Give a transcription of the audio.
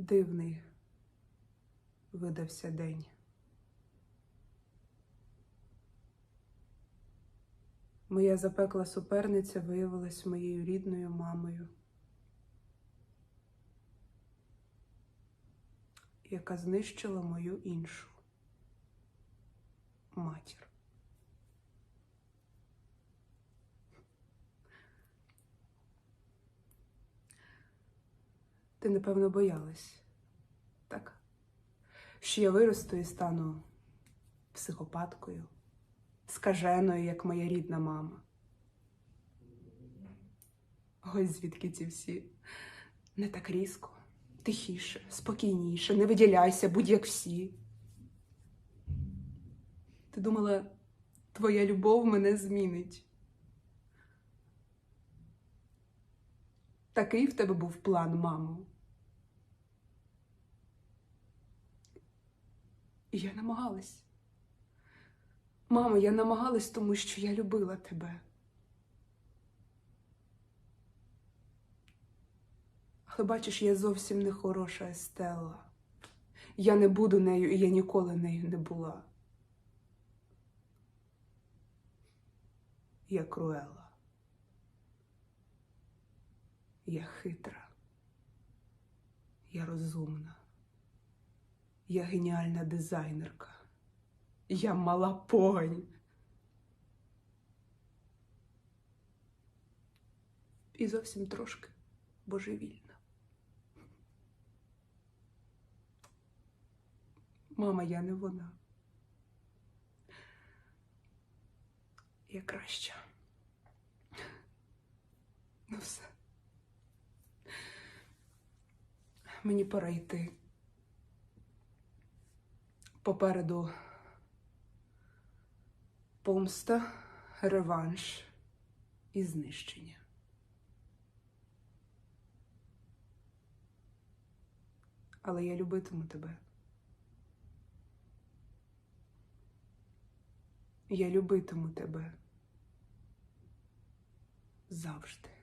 Дивний видався день. Моя запекла суперниця виявилась моєю рідною мамою, яка знищила мою іншу матір. Ти, напевно, боялась, так? Що я виросту і стану психопаткою, скаженою, як моя рідна мама. Ось звідки ці всі. Не так різко, тихіше, спокійніше, не виділяйся, будь як всі. Ти думала, твоя любов мене змінить. Такий в тебе був план, мамо. І я намагалась. Мамо, я намагалась, тому що я любила тебе. Але бачиш, я зовсім не хороша Естелла. Я не буду нею, і я ніколи нею не була. Я Круела. Я хитра. Я розумна. Я геніальна дизайнерка. Я мала погань. І зовсім трошки божевільна. Мама, я не вона. Я краща. Ну все. Мені пора йти. Попереду помста, реванш і знищення. Але я любитиму тебе. Я любитиму тебе завжди.